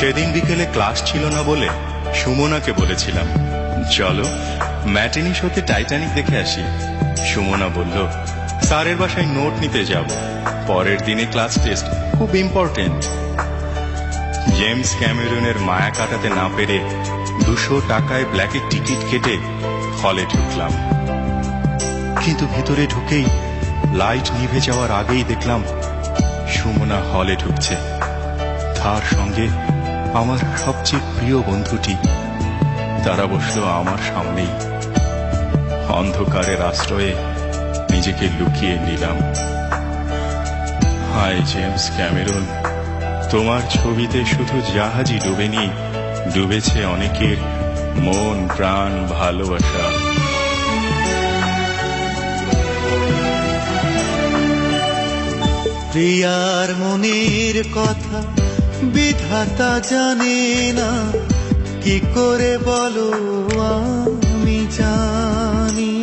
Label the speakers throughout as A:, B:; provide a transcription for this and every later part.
A: সেদিন বিকেলে ক্লাস ছিল না বলে সুমনাকে বলেছিলাম, চলো ম্যাটিনি শোতে টাইটানিক দেখে আসি। সুমনা বলল, স্যারের বাসায় নোট নিতে যাব। পরের দিনে ক্লাস টেস্ট খুব ইম্পর্টেন্ট। জেমস ক্যামেরুনের মায়া কাটাতে না পেরে দুশো টাকায় ব্ল্যাকের টিকিট কেটে হলে ঢুকলাম। কিন্তু ভিতরে ঢুকেই লাইট নিভে যাওয়ার আগেই দেখলাম সুমনা হলে ঢুকছে। তার সঙ্গে আমার সবচেয়ে প্রিয় বন্ধুটি। তারা বসল আমার সামনেই। অন্ধকারের আশ্রয়ে নিজেকে লুকিয়ে নিলাম। হাই জেমস ক্যামেরন, তোমার ছবিতে শুধু জাহাজই ডুবেনি, ডুবেছে অনেকের মন, প্রাণ, ভালোবাসা।
B: প্রিয়ার মনের কথা বিধাতা জানে না, কি করে বলো আমি জানি।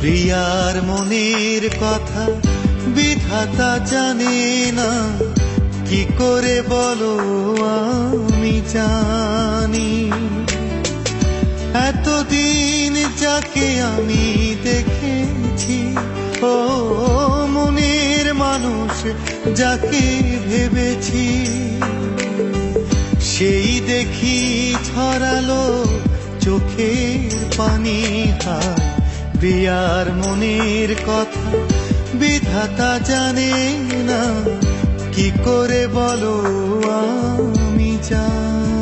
B: প্রিয়ার মনের কথা বিধাতা জানে না, কি করে বলো আমি জানি। এতদিন যাকে আমি দেখেছি, ও মনের মানুষ যাকে ভেবেছি, সেই দেখি ছড়ালো চোখের পানি হায়। প্রিয়ার মনের কথা বিধাতা জানে না, কি করে বলো আমি জানি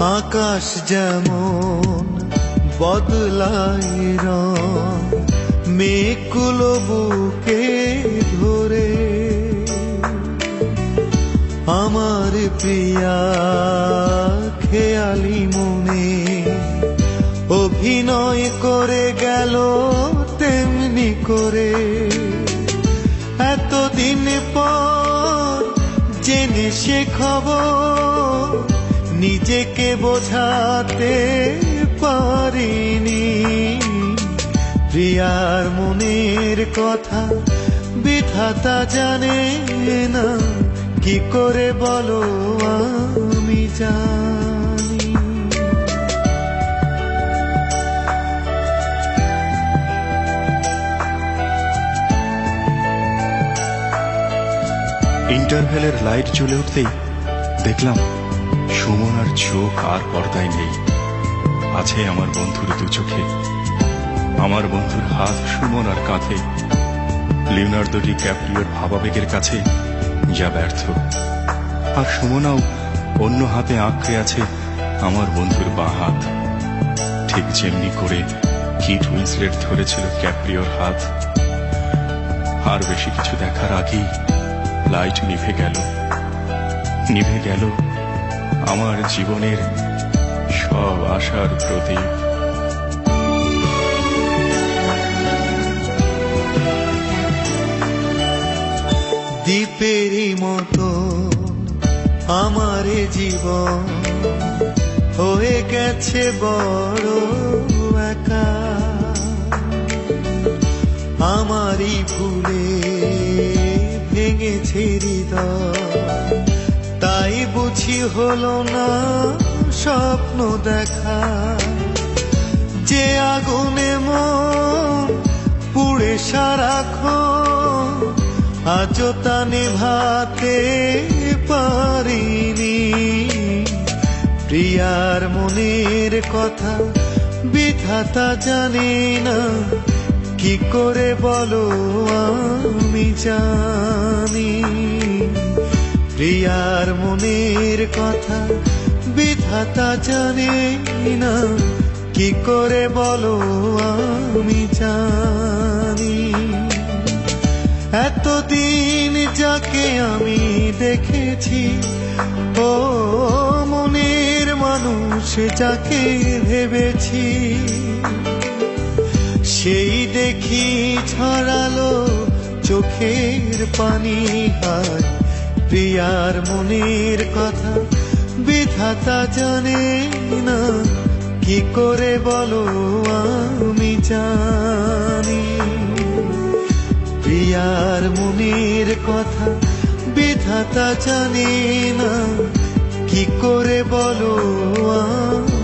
B: আকাশ যেমন বদলায় রং বুকে ধরে। আমার প্রিয়া খেয়ালি মনে অভিনয় করে গেল তেমনি করে। এতদিন পর জেনে সে খবর নিজেকে বোঝাতে পারিনি। প্রিয়ার মনের কথা বিধাতা জানে না। কি করে বলো আমি জানি।
A: ইন্টারভেলের লাইট চলে উঠতেই দেখলাম সুমনার চোখ আর পর্দায় নেই। আছে আমার বন্ধুর দু চোখে। আমার বন্ধুর হাত সুমনার কাঁধে। লিওনার্দো ডি ক্যাপ্রিওর ভাবাবেগের কাছে যা ব্যর্থ। আর সুমনাও অন্য হাতে আঁকড়ে আছে আমার বন্ধুর বাঁ হাত। ঠিক যেমনি করে কিট উইন্সলেট ধরেছিল ক্যাপ্রিওর হাত। আর বেশি কিছু দেখার আগেই লাইট নিভে গেল। নিভে গেল আমার জীবনের সব আশার প্রতীক।
B: দ্বীপেরই মতো আমার জীবন হয়ে গেছে বড় একা। আমারই ভুলে ভেঙেছে হৃদয়। বুঝি হলো না স্বপ্ন দেখা। যে আগুনে মন পুড়ে সারাক্ষণ, আজও তা নেভাতে পারিনি। প্রিয়ার মনের কথা বিধাতা জানে না, কি করে বলো আমি জানি। প্রিয়ার মনের কথা বিধাতা জানে না। কি করে বলো আমি জানি। এতদিন যাকে আমি দেখেছি, ও মনের মানুষ যাকে ভেবেছি। সেই দেখি ছড়ালো চোখের পানি হায় প্রিয়ার মনের কথা বিধাতা জানে না। কি করে বলো আমি জানি। প্রিয়ার মনের কথা বিধাতা জানে না। কি করে বলো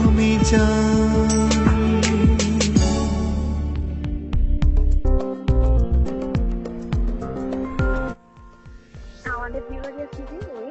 B: আমি জানি। to do.